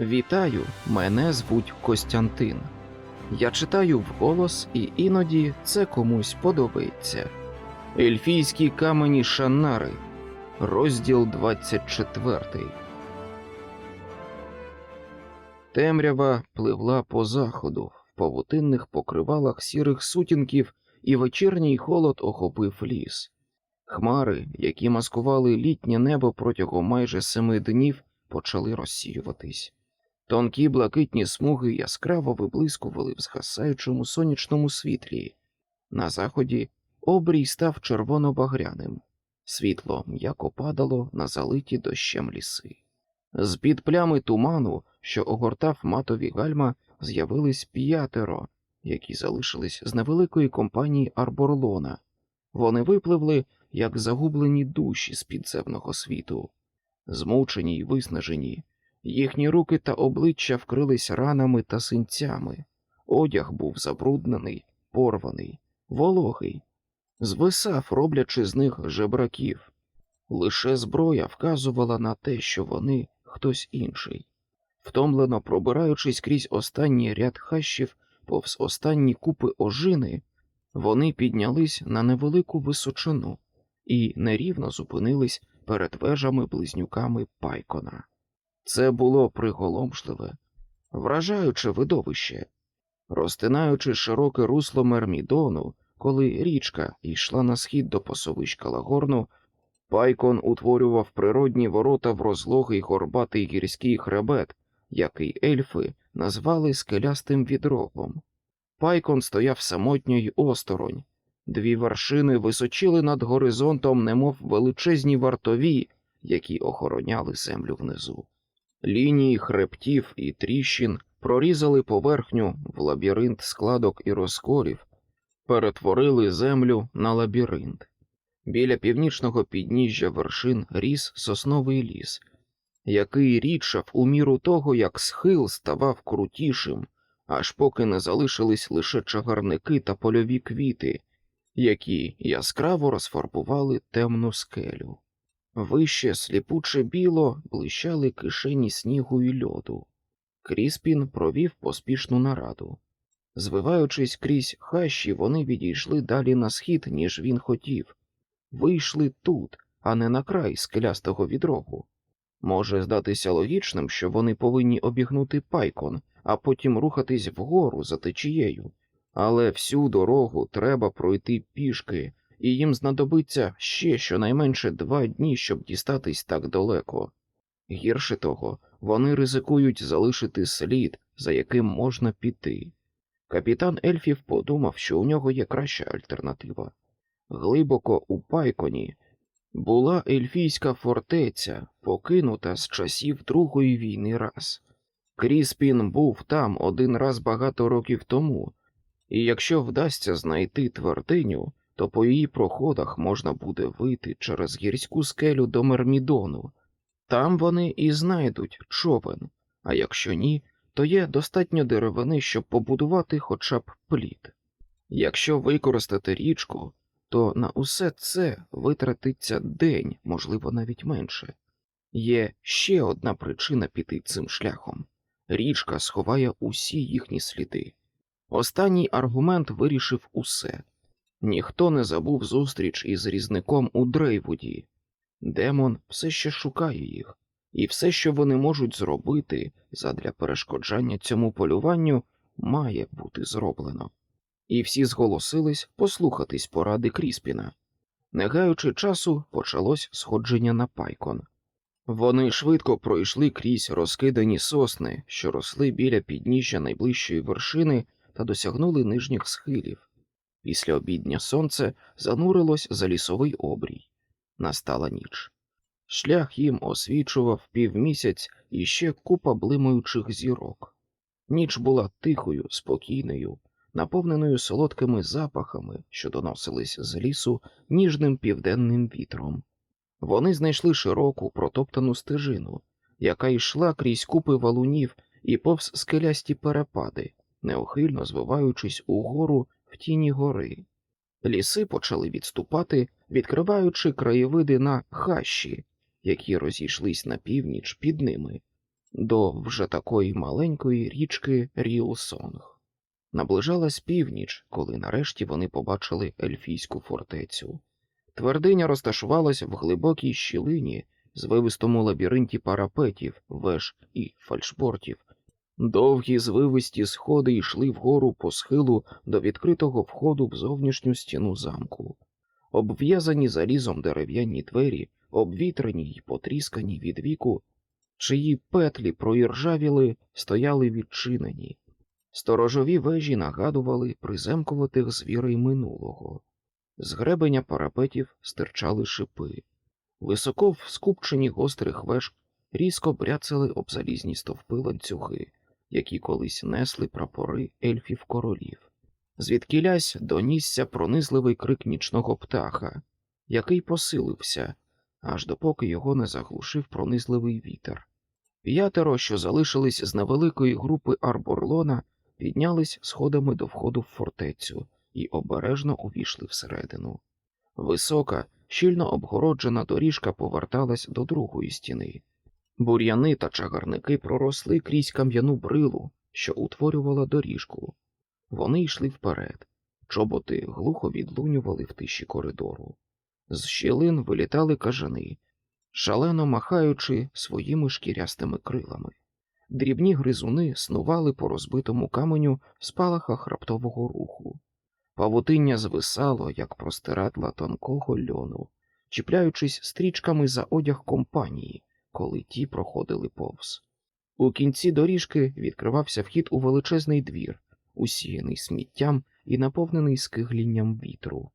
Вітаю, мене звуть Костянтин. Я читаю вголос, і іноді це комусь подобається. Ельфійські камені Шаннари, розділ 24. Темрява пливла по заходу в павутинних покривалах сірих сутінків, і вечірній холод охопив ліс. Хмари, які маскували літнє небо протягом майже семи днів, почали розсіюватись. Тонкі блакитні смуги яскраво виблискували в згасаючому сонячному світлі. На заході обрій став червоно-багряним. Світло м'яко падало на залиті дощем ліси. З під плями туману, що огортав матові гальма, з'явились п'ятеро, які залишились з невеликої компанії Арборлона. Вони випливли, як загублені душі з підземного світу. Змучені й виснажені, їхні руки та обличчя вкрились ранами та синцями, одяг був забруднений, порваний, вологий, звисав, роблячи з них жебраків. Лише зброя вказувала на те, що вони хтось інший. Втомлено пробираючись крізь останній ряд хащів, повз останні купи ожини, вони піднялись на невелику височину і нерівно зупинились перед вежами близнюками Пайкона. Це було приголомшливе, вражаюче видовище, розтинаючи широке русло Мермідону, коли річка йшла на схід до пасовища Лагорну, Пайкон утворював природні ворота в розлогий горбатий гірський хребет, який ельфи назвали скелястим відрогом. Пайкон стояв самотньо й осторонь. Дві вершини височили над горизонтом, немов величезні вартові, які охороняли землю внизу. Лінії хребтів і тріщин прорізали поверхню в лабіринт складок і розколів, перетворили землю на лабіринт. Біля північного підніжжя вершин ріс сосновий ліс, який рідшав у міру того, як схил ставав крутішим, аж поки не залишились лише чагарники та польові квіти, які яскраво розфарбували темну скелю. Вище сліпуче біло блищали кишені снігу і льоду. Кріспін провів поспішну нараду. Звиваючись крізь хащі, вони відійшли далі на схід, ніж він хотів. Вийшли тут, а не на край скелястого відрогу. Може здатися логічним, що вони повинні обігнути пайкон, а потім рухатись вгору за течією, але всю дорогу треба пройти пішки, і їм знадобиться ще щонайменше два дні, щоб дістатись так далеко. Гірше того, вони ризикують залишити слід, за яким можна піти. Капітан Ельфів подумав, що у нього є краща альтернатива. Глибоко у пайконі була ельфійська фортеця, покинута з часів Другої війни раз. Кріспін був там один раз багато років тому, і якщо вдасться знайти твердиню, то по її проходах можна буде вийти через гірську скелю до Мермідону. Там вони і знайдуть човен, а якщо ні, то є достатньо деревини, щоб побудувати хоча б плід. Якщо використати річку, то на усе це витратиться день, можливо, навіть менше. Є ще одна причина піти цим шляхом річка сховає усі їхні сліди. Останній аргумент вирішив усе ніхто не забув зустріч із різником у Дрейвуді. Демон все ще шукає їх, і все, що вони можуть зробити задля перешкоджання цьому полюванню, має бути зроблено. І всі зголосились послухатись поради Кріспіна. Не гаючи часу, почалось сходження на пайкон. Вони швидко пройшли крізь розкидані сосни, що росли біля підніжжя найближчої вершини та досягнули нижніх схилів. Після обідня сонце занурилось за лісовий обрій. Настала ніч. Шлях їм освічував півмісяць і ще купа блимаючих зірок. Ніч була тихою, спокійною, наповненою солодкими запахами, що доносились з лісу ніжним південним вітром. Вони знайшли широку протоптану стежину, яка йшла крізь купи валунів і повз скелясті перепади, неохильно звиваючись угору в тіні гори. Ліси почали відступати, відкриваючи краєвиди на хащі, які розійшлись на північ під ними. до вже такої маленької річки Ріусонг. Наближалась північ, коли нарешті вони побачили ельфійську фортецю. Твердиня розташувалась в глибокій щілині, звивистому лабіринті парапетів, веж і фальшбортів. Довгі звивисті сходи йшли вгору по схилу до відкритого входу в зовнішню стіну замку. Обв'язані залізом дерев'яні двері, обвітрені й потріскані від віку, чиї петлі проіржавіли, стояли відчинені. Сторожові вежі нагадували приземкуватих звірей минулого. З гребеня парапетів стирчали шипи. Високо в скупченні гострих веж різко бряцали об залізні стовпи ланцюги, які колись несли прапори ельфів королів. Звідкілясь донісся пронизливий крик нічного птаха, який посилився, аж допоки його не заглушив пронизливий вітер. П'ятеро, що залишились з невеликої групи Арборлона, піднялись сходами до входу в фортецю і обережно увійшли всередину. Висока, щільно обгороджена доріжка поверталась до другої стіни. Бур'яни та чагарники проросли крізь кам'яну брилу, що утворювала доріжку. Вони йшли вперед, чоботи глухо відлунювали в тиші коридору. З щілин вилітали кажани, шалено махаючи своїми шкірястими крилами. Дрібні гризуни снували по розбитому каменю в спалахах раптового руху. Павутиння звисало, як простирадла тонкого льону, чіпляючись стрічками за одяг компанії, коли ті проходили повз. У кінці доріжки відкривався вхід у величезний двір, усіяний сміттям і наповнений скиглінням вітру.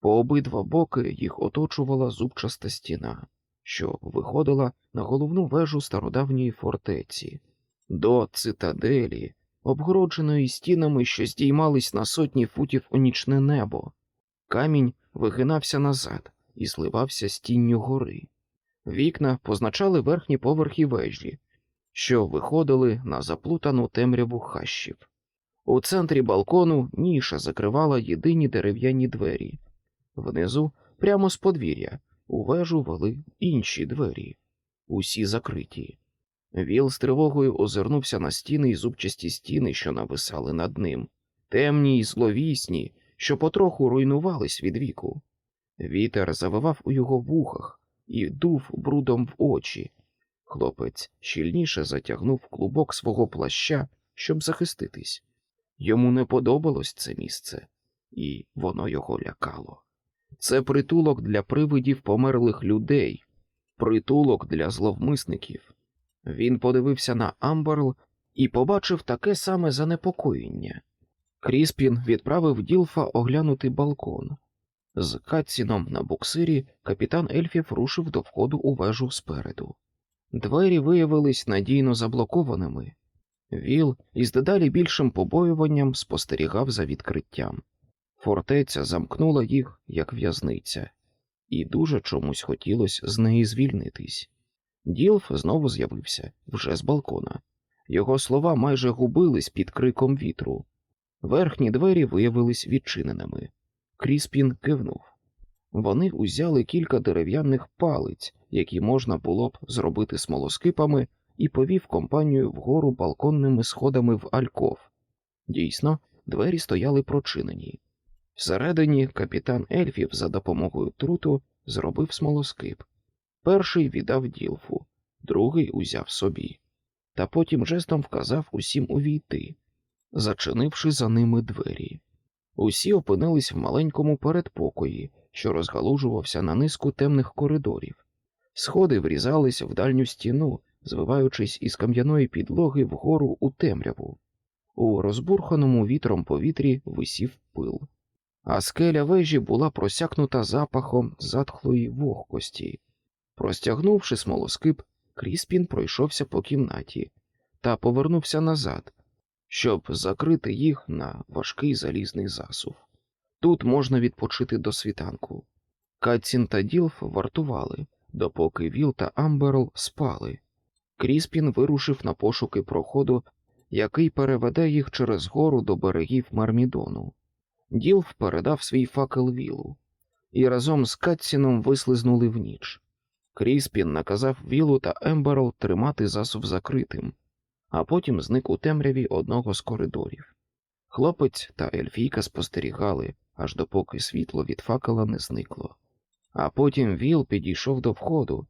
По обидва боки їх оточувала зубчаста стіна, що виходила на головну вежу стародавньої фортеці, до цитаделі, обгородженої стінами, що здіймались на сотні футів у нічне небо. Камінь вигинався назад і зливався з тінню гори. Вікна позначали верхні поверхи вежі, що виходили на заплутану темряву хащів. У центрі балкону ніша закривала єдині дерев'яні двері. Внизу, прямо з подвір'я, у вежу вели інші двері, усі закриті. Віл з тривогою озирнувся на стіни й зубчасті стіни, що нависали над ним, темні й зловісні, що потроху руйнувались від віку. Вітер завивав у його вухах і дув брудом в очі. Хлопець щільніше затягнув клубок свого плаща, щоб захиститись. Йому не подобалось це місце, і воно його лякало. Це притулок для привидів померлих людей, притулок для зловмисників. Він подивився на Амберл і побачив таке саме занепокоєння. Кріспін відправив Ділфа оглянути балкон. З Катціном на буксирі капітан Ельфів рушив до входу у вежу спереду. Двері виявились надійно заблокованими. Віл із дедалі більшим побоюванням спостерігав за відкриттям. Фортеця замкнула їх, як в'язниця, і дуже чомусь хотілося з неї звільнитись. Ділф знову з'явився вже з балкона. Його слова майже губились під криком вітру. Верхні двері виявились відчиненими. Кріспін кивнув. Вони узяли кілька дерев'яних палиць, які можна було б зробити смолоскипами, і повів компанію вгору балконними сходами в Альков. Дійсно, двері стояли прочинені. Всередині капітан ельфів за допомогою труту зробив смолоскип. Перший віддав ділфу, другий узяв собі, та потім жестом вказав усім увійти, зачинивши за ними двері. Усі опинились в маленькому передпокої, що розгалужувався на низку темних коридорів. Сходи врізались в дальню стіну, звиваючись із кам'яної підлоги вгору у темряву. У розбурханому вітром повітрі висів пил, а скеля вежі була просякнута запахом затхлої вогкості. Простягнувши смолоскип, Кріспін пройшовся по кімнаті та повернувся назад, щоб закрити їх на важкий залізний засув. Тут можна відпочити до світанку. Катцін та Ділф вартували, допоки Віл та Амберл спали. Кріспін вирушив на пошуки проходу, який переведе їх через гору до берегів Мармідону. Ділф передав свій факел Вілу, і разом з Катціном вислизнули в ніч. Кріспін наказав Вілу та Емберл тримати засув закритим, а потім зник у темряві одного з коридорів. Хлопець та Ельфійка спостерігали, аж допоки світло від факела не зникло. А потім Віл підійшов до входу,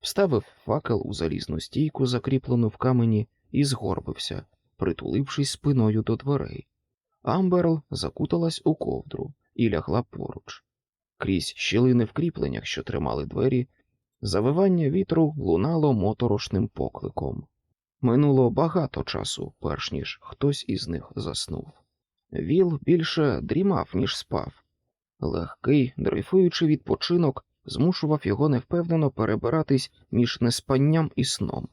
вставив факел у залізну стійку, закріплену в камені, і згорбився, притулившись спиною до дверей. Амберл закуталась у ковдру і лягла поруч. Крізь щілини в кріпленнях, що тримали двері, завивання вітру лунало моторошним покликом. Минуло багато часу, перш ніж хтось із них заснув. Віл більше дрімав, ніж спав. Легкий, дрейфуючий відпочинок змушував його невпевнено перебиратись між неспанням і сном.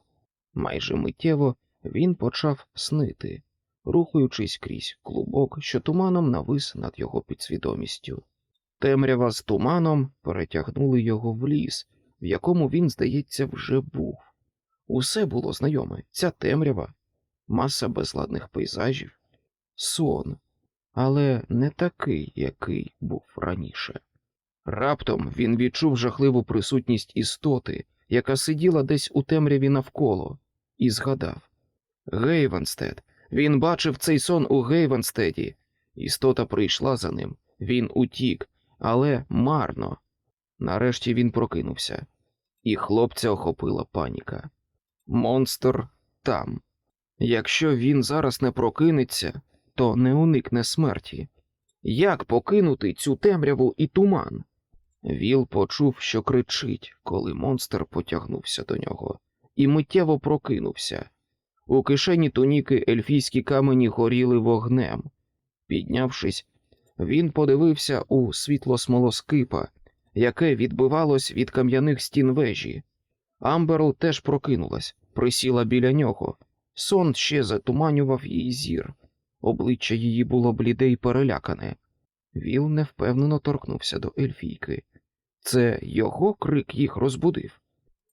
Майже миттєво він почав снити, рухаючись крізь клубок, що туманом навис над його підсвідомістю. Темрява з туманом перетягнули його в ліс, в якому він, здається, вже був. Усе було знайоме ця темрява, маса безладних пейзажів, сон, але не такий, який був раніше. Раптом він відчув жахливу присутність істоти, яка сиділа десь у темряві навколо, і згадав Гейвенстед. Він бачив цей сон у Гейвенстеді. Істота прийшла за ним, він утік, але марно. Нарешті він прокинувся, і хлопця охопила паніка. Монстр там. Якщо він зараз не прокинеться, то не уникне смерті. Як покинути цю темряву і туман? Віл почув, що кричить, коли монстр потягнувся до нього, і миттєво прокинувся. У кишені туніки ельфійські камені горіли вогнем. Піднявшись, він подивився у світло смолоскипа, яке відбивалось від кам'яних стін вежі. Амберл теж прокинулась, присіла біля нього. Сон ще затуманював її зір. Обличчя її було бліде й перелякане. Віл невпевнено торкнувся до ельфійки. Це його крик їх розбудив.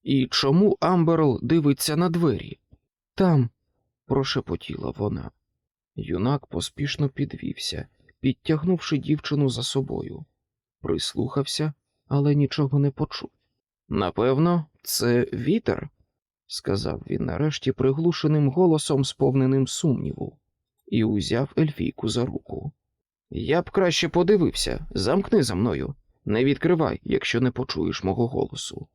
І чому Амберл дивиться на двері? Там, прошепотіла вона. Юнак поспішно підвівся, підтягнувши дівчину за собою. Прислухався, але нічого не почув. Напевно, це вітер, сказав він нарешті приглушеним голосом, сповненим сумніву, і узяв ельфійку за руку. Я б краще подивився, замкни за мною, не відкривай, якщо не почуєш мого голосу.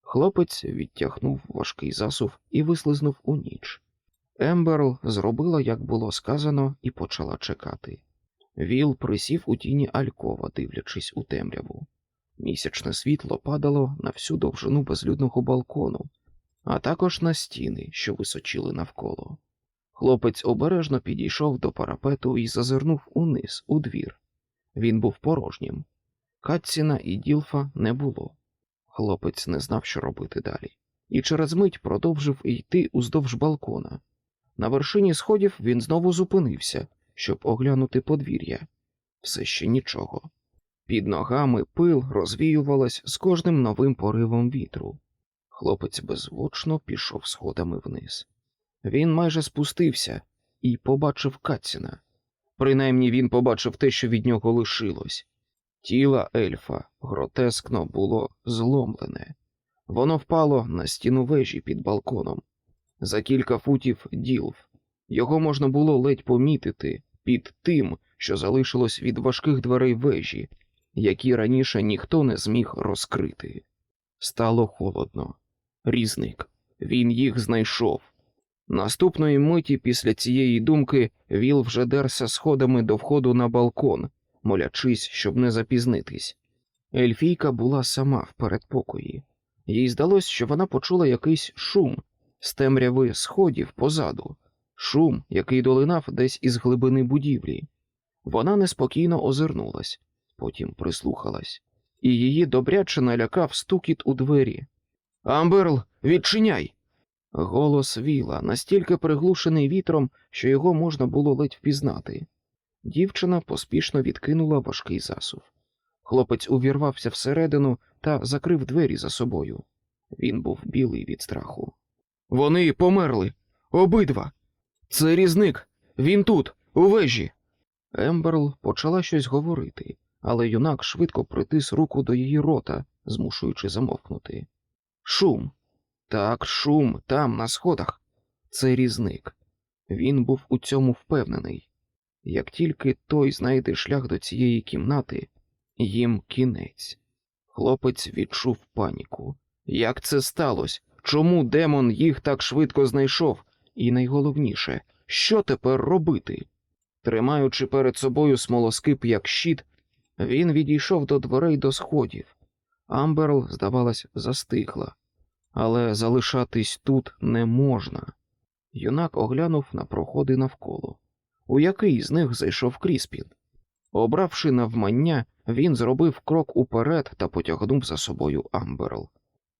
Хлопець відтягнув важкий засув і вислизнув у ніч. Емберл зробила, як було сказано, і почала чекати. Віл присів у тіні Алькова, дивлячись у темряву. Місячне світло падало на всю довжину безлюдного балкону, а також на стіни, що височили навколо. Хлопець обережно підійшов до парапету і зазирнув униз, у двір. Він був порожнім. Катціна і Ділфа не було. Хлопець не знав, що робити далі, і через мить продовжив йти уздовж балкона. На вершині сходів він знову зупинився, щоб оглянути подвір'я. Все ще нічого. Під ногами пил розвіювалась з кожним новим поривом вітру. Хлопець беззвучно пішов сходами вниз. Він майже спустився і побачив Катціна. Принаймні він побачив те, що від нього лишилось. Тіло ельфа гротескно було зломлене. Воно впало на стіну вежі під балконом. За кілька футів ділф. Його можна було ледь помітити під тим, що залишилось від важких дверей вежі, які раніше ніхто не зміг розкрити. Стало холодно. Різник. Він їх знайшов. Наступної миті після цієї думки Віл вже дерся сходами до входу на балкон, молячись, щоб не запізнитись. Ельфійка була сама в передпокої. Їй здалось, що вона почула якийсь шум з темряви сходів позаду, шум, який долинав десь із глибини будівлі. Вона неспокійно озирнулась, потім прислухалась, і її добряче налякав стукіт у двері. Амберл, відчиняй! Голос віла, настільки приглушений вітром, що його можна було ледь впізнати. Дівчина поспішно відкинула важкий засув. Хлопець увірвався всередину та закрив двері за собою. Він був білий від страху. Вони померли. Обидва. Це різник. Він тут, у вежі. Емберл почала щось говорити, але юнак швидко притис руку до її рота, змушуючи замовкнути. Шум. Так, шум там, на сходах. Це різник. Він був у цьому впевнений. Як тільки той знайде шлях до цієї кімнати, їм кінець. Хлопець відчув паніку. Як це сталося? Чому демон їх так швидко знайшов? І найголовніше, що тепер робити? Тримаючи перед собою смолоскип як щит, він відійшов до дверей до сходів. Амберл, здавалось, застигла, але залишатись тут не можна. Юнак оглянув на проходи навколо. У який з них зайшов Кріспін? Обравши навмання, він зробив крок уперед та потягнув за собою Амберл.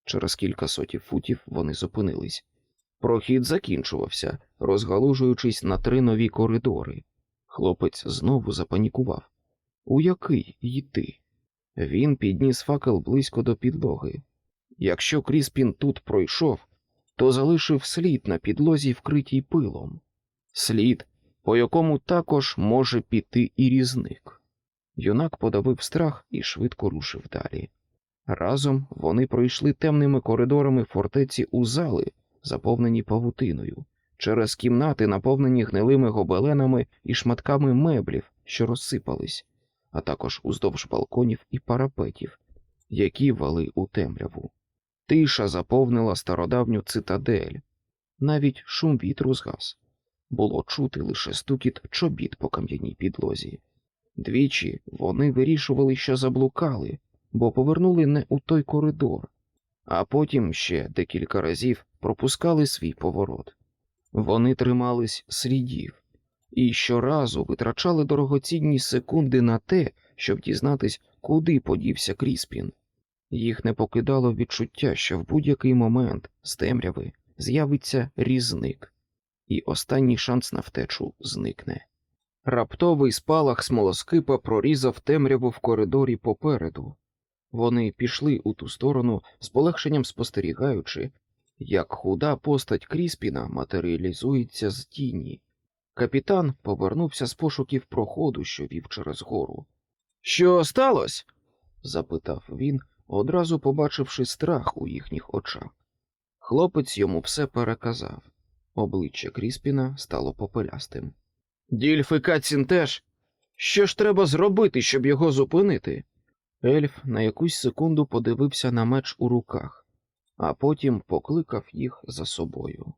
Через кілька сотів футів вони зупинились. Прохід закінчувався, розгалужуючись на три нові коридори. Хлопець знову запанікував. У який йти? Він підніс факел близько до підлоги. Якщо Кріспін тут пройшов, то залишив слід на підлозі, вкритій пилом. Слід, по якому також може піти і різник. Юнак подавив страх і швидко рушив далі. Разом вони пройшли темними коридорами фортеці у зали, заповнені павутиною, через кімнати, наповнені гнилими гобеленами і шматками меблів, що розсипались, а також уздовж балконів і парапетів, які вали у темряву. Тиша заповнила стародавню цитадель, навіть шум вітру згас. Було чути лише стукіт чобіт по кам'яній підлозі. Двічі вони вирішували, що заблукали, бо повернули не у той коридор, а потім ще декілька разів пропускали свій поворот. Вони тримались слідів і щоразу витрачали дорогоцінні секунди на те, щоб дізнатись, куди подівся Кріспін. Їх не покидало відчуття, що в будь-який момент з темряви з'явиться різник, і останній шанс на втечу зникне. Раптовий спалах смолоскипа прорізав темряву в коридорі попереду. Вони пішли у ту сторону, з полегшенням спостерігаючи, як худа постать Кріспіна матеріалізується з тіні. Капітан повернувся з пошуків проходу, що вів через гору. Що сталося? запитав він, одразу побачивши страх у їхніх очах. Хлопець йому все переказав. Обличчя Кріспіна стало попелястим. Дільфи Катсін теж. Що ж треба зробити, щоб його зупинити? Ельф на якусь секунду подивився на меч у руках, а потім покликав їх за собою.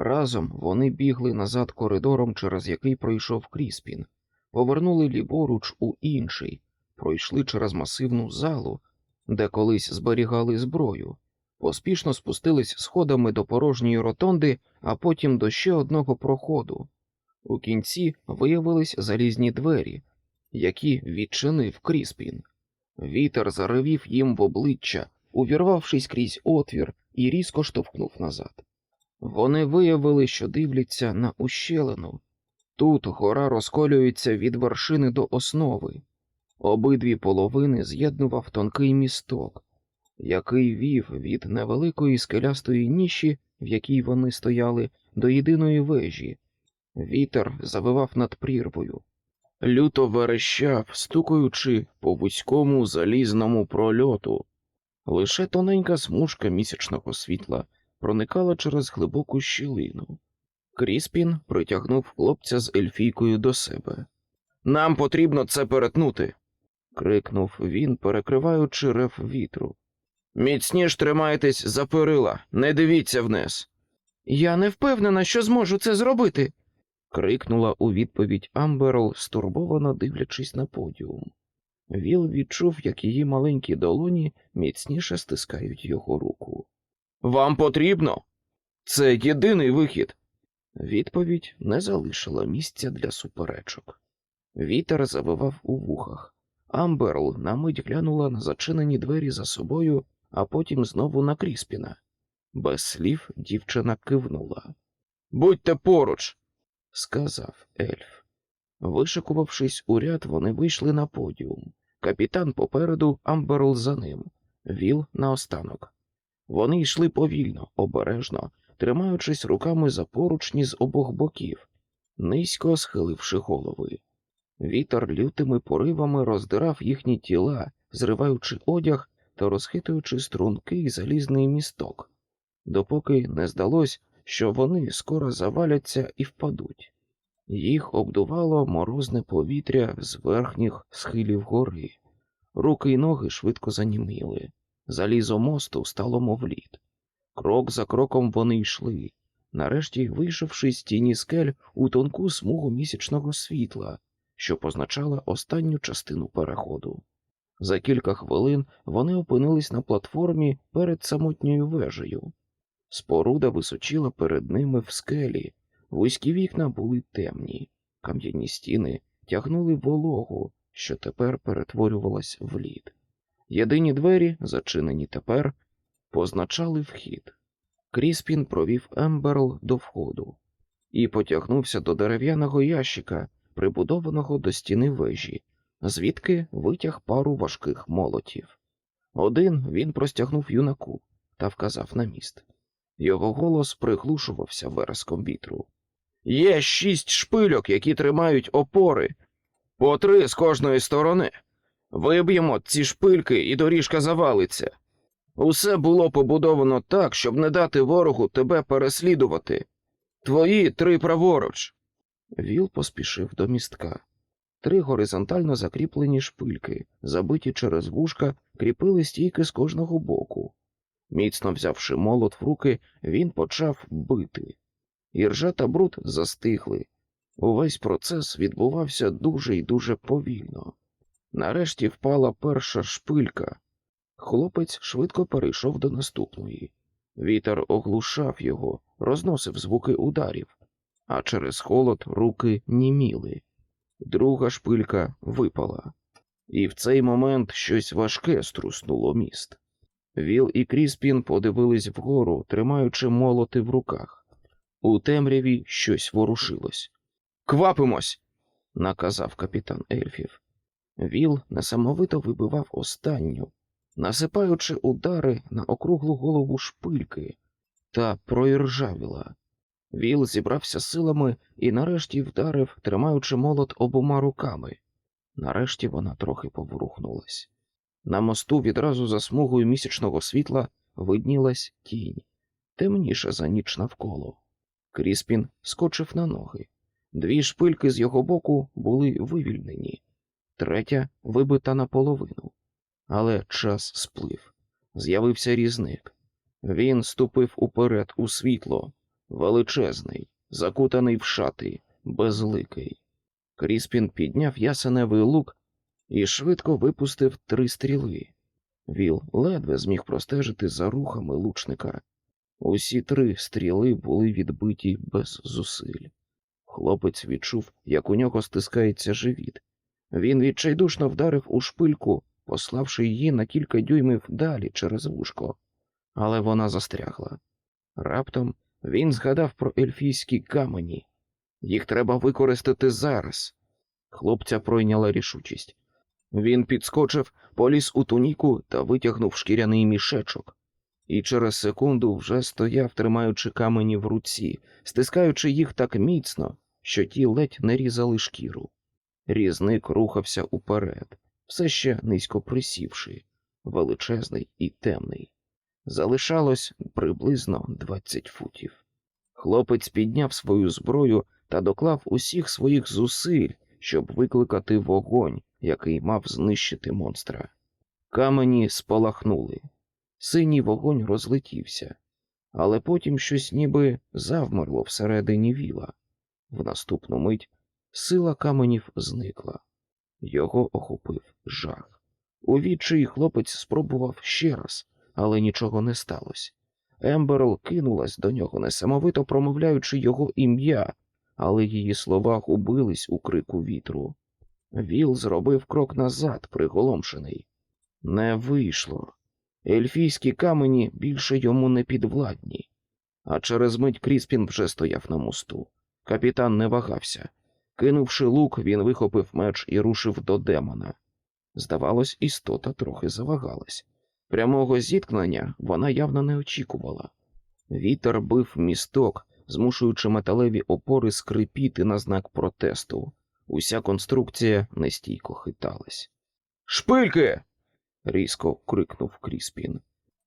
Разом вони бігли назад коридором, через який пройшов Кріспін, повернули ліворуч у інший, пройшли через масивну залу, де колись зберігали зброю, поспішно спустились сходами до порожньої ротонди, а потім до ще одного проходу. У кінці виявились залізні двері, які відчинив Кріспін. Вітер заревів їм в обличчя, увірвавшись крізь отвір, і різко штовхнув назад. Вони виявили, що дивляться на ущелину. Тут гора розколюється від вершини до основи. Обидві половини з'єднував тонкий місток, який вів від невеликої скелястої ніші, в якій вони стояли, до єдиної вежі. Вітер завивав над прірвою. Люто верещав, стукаючи по вузькому залізному прольоту. Лише тоненька смужка місячного світла проникала через глибоку щілину. Кріспін притягнув хлопця з ельфійкою до себе. Нам потрібно це перетнути. крикнув він, перекриваючи рев вітру. Міцніш тримайтесь за перила, не дивіться вниз. Я не впевнена, що зможу це зробити. крикнула у відповідь Амберл, стурбовано дивлячись на подіум. Віл відчув, як її маленькі долоні міцніше стискають його руку. Вам потрібно? Це єдиний вихід. Відповідь не залишила місця для суперечок. Вітер завивав у вухах. Амберл на мить глянула на зачинені двері за собою, а потім знову на Кріспіна. Без слів дівчина кивнула. Будьте поруч, сказав ельф. Вишикувавшись у ряд, вони вийшли на подіум. Капітан попереду, Амберл за ним, віл наостанок. Вони йшли повільно, обережно, тримаючись руками за поручні з обох боків, низько схиливши голови. Вітер лютими поривами роздирав їхні тіла, зриваючи одяг та розхитуючи стрункий залізний місток, допоки не здалось, що вони скоро заваляться і впадуть. Їх обдувало морозне повітря з верхніх схилів гори. Руки й ноги швидко заніміли. Залізо мосту стало мов лід. Крок за кроком вони йшли, нарешті вийшовши з тіні скель у тонку смугу місячного світла, що позначала останню частину переходу. За кілька хвилин вони опинились на платформі перед самотньою вежею. Споруда височила перед ними в скелі, вузькі вікна були темні, кам'яні стіни тягнули вологу, що тепер перетворювалась в лід. Єдині двері, зачинені тепер, позначали вхід. Кріспін провів Емберл до входу і потягнувся до дерев'яного ящика, прибудованого до стіни вежі, звідки витяг пару важких молотів. Один він простягнув юнаку та вказав на міст. Його голос приглушувався вереском вітру. Є шість шпильок, які тримають опори, по три з кожної сторони. Виб'ємо ці шпильки, і доріжка завалиться. Усе було побудовано так, щоб не дати ворогу тебе переслідувати. Твої три праворуч. Віл поспішив до містка. Три горизонтально закріплені шпильки, забиті через вушка, кріпили стійки з кожного боку. Міцно взявши молот в руки, він почав бити. Іржа та бруд застигли. Увесь процес відбувався дуже і дуже повільно. Нарешті впала перша шпилька. Хлопець швидко перейшов до наступної. Вітер оглушав його, розносив звуки ударів, а через холод руки німіли. Друга шпилька випала, і в цей момент щось важке струснуло міст. Віл і Кріспін подивились вгору, тримаючи молоти в руках. У темряві щось ворушилось. Квапимось, наказав капітан ельфів. Віл несамовито вибивав останню, насипаючи удари на округлу голову шпильки, та проіржавіла. Віл зібрався силами і нарешті вдарив, тримаючи молот обома руками. Нарешті вона трохи поворухнулась. На мосту відразу за смугою місячного світла виднілась тінь, темніша за ніч навколо. Кріспін скочив на ноги. Дві шпильки з його боку були вивільнені, третя вибита наполовину. Але час сплив. З'явився різник. Він ступив уперед у світло, величезний, закутаний в шати, безликий. Кріспін підняв ясеневий лук і швидко випустив три стріли. Віл ледве зміг простежити за рухами лучника. Усі три стріли були відбиті без зусиль. Хлопець відчув, як у нього стискається живіт. Він відчайдушно вдарив у шпильку, пославши її на кілька дюймів далі через вушко, але вона застрягла. Раптом він згадав про ельфійські камені. Їх треба використати зараз. Хлопця пройняла рішучість. Він підскочив, поліз у туніку та витягнув шкіряний мішечок, і через секунду вже стояв, тримаючи камені в руці, стискаючи їх так міцно, що ті ледь не різали шкіру. Різник рухався уперед, все ще низько присівши, величезний і темний. Залишалось приблизно двадцять футів. Хлопець підняв свою зброю та доклав усіх своїх зусиль, щоб викликати вогонь, який мав знищити монстра. Камені спалахнули. Синій вогонь розлетівся, але потім щось ніби завмерло всередині віла. В наступну мить сила каменів зникла. Його охопив жах. У відчаї хлопець спробував ще раз, але нічого не сталося. Емберл кинулась до нього, несамовито промовляючи його ім'я, але її слова губились у крику вітру. Віл зробив крок назад, приголомшений. Не вийшло. Ельфійські камені більше йому не підвладні. А через мить Кріспін вже стояв на мосту. Капітан не вагався. Кинувши лук, він вихопив меч і рушив до демона. Здавалось, істота трохи завагалась. Прямого зіткнення вона явно не очікувала. Вітер бив місток, змушуючи металеві опори скрипіти на знак протесту. Уся конструкція нестійко хиталась. Шпильки. різко крикнув Кріспін.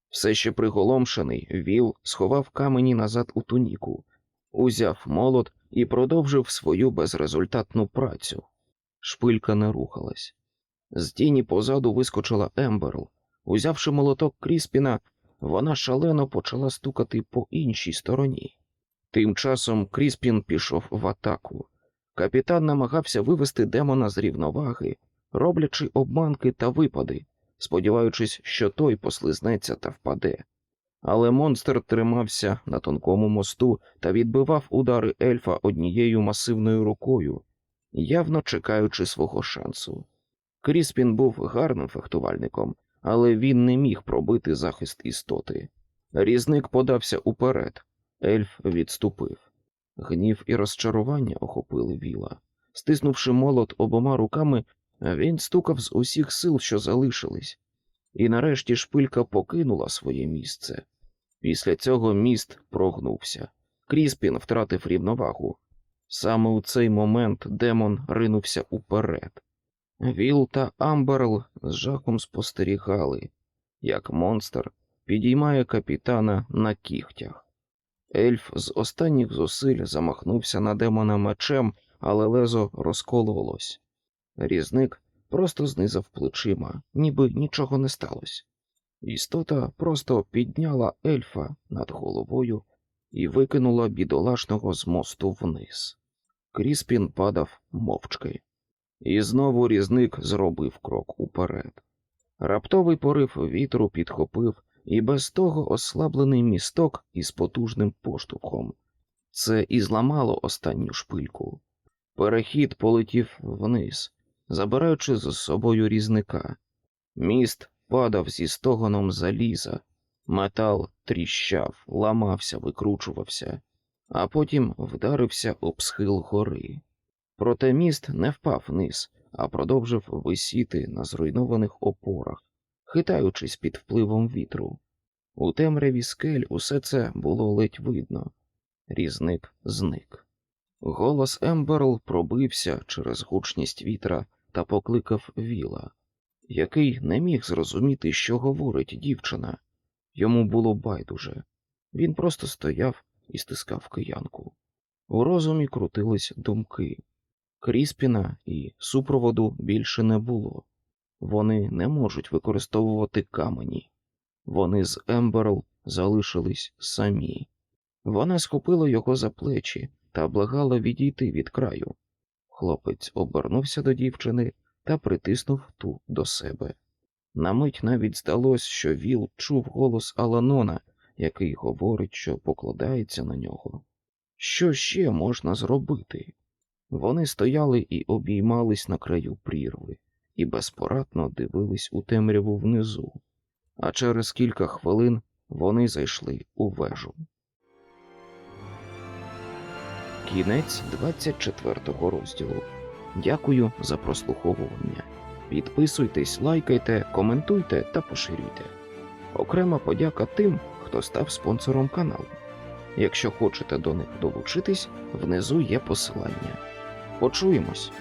Все ще приголомшений, Віл сховав камені назад у туніку, узяв молот і продовжив свою безрезультатну працю. Шпилька не рухалась. З тіні позаду вискочила Емберл. Узявши молоток Кріспіна, вона шалено почала стукати по іншій стороні. Тим часом Кріспін пішов в атаку. Капітан намагався вивести демона з рівноваги, роблячи обманки та випади, сподіваючись, що той послизнеться та впаде. Але монстр тримався на тонкому мосту та відбивав удари ельфа однією масивною рукою, явно чекаючи свого шансу. Кріспін був гарним фехтувальником, але він не міг пробити захист істоти. Різник подався уперед, ельф відступив. Гнів і розчарування охопили віла. Стиснувши молот обома руками, він стукав з усіх сил, що залишились, і нарешті шпилька покинула своє місце. Після цього міст прогнувся. Кріспін втратив рівновагу. Саме у цей момент демон ринувся уперед. Віл та Амберл з жахом спостерігали, як монстр підіймає капітана на кігтях. Ельф з останніх зусиль замахнувся на демона мечем, але лезо розкололось. Різник просто знизав плечима, ніби нічого не сталося. Істота просто підняла ельфа над головою і викинула бідолашного з мосту вниз. Кріспін падав мовчки. І знову різник зробив крок уперед. Раптовий порив вітру підхопив і без того ослаблений місток із потужним поштовхом. Це і зламало останню шпильку. Перехід полетів вниз, забираючи з собою різника. Міст падав зі стогоном заліза, метал тріщав, ламався, викручувався, а потім вдарився об схил гори. Проте міст не впав вниз, а продовжив висіти на зруйнованих опорах, хитаючись під впливом вітру. У темряві скель усе це було ледь видно. Різник зник. Голос Емберл пробився через гучність вітра та покликав Віла, який не міг зрозуміти, що говорить дівчина. Йому було байдуже. Він просто стояв і стискав киянку. У розумі крутились думки. Кріспіна і супроводу більше не було. Вони не можуть використовувати камені. Вони з Емберл залишились самі. Вона схопила його за плечі та благала відійти від краю. Хлопець обернувся до дівчини та притиснув ту до себе. На мить навіть здалось, що Віл чув голос Аланона, який говорить, що покладається на нього. Що ще можна зробити? Вони стояли і обіймались на краю прірви, і безпорадно дивились у темряву внизу, а через кілька хвилин вони зайшли у вежу. Кінець 24 розділу. Дякую за прослуховування. Підписуйтесь, лайкайте, коментуйте та поширюйте. Окрема подяка тим, хто став спонсором каналу. Якщо хочете до них долучитись, внизу є посилання. Почуємось!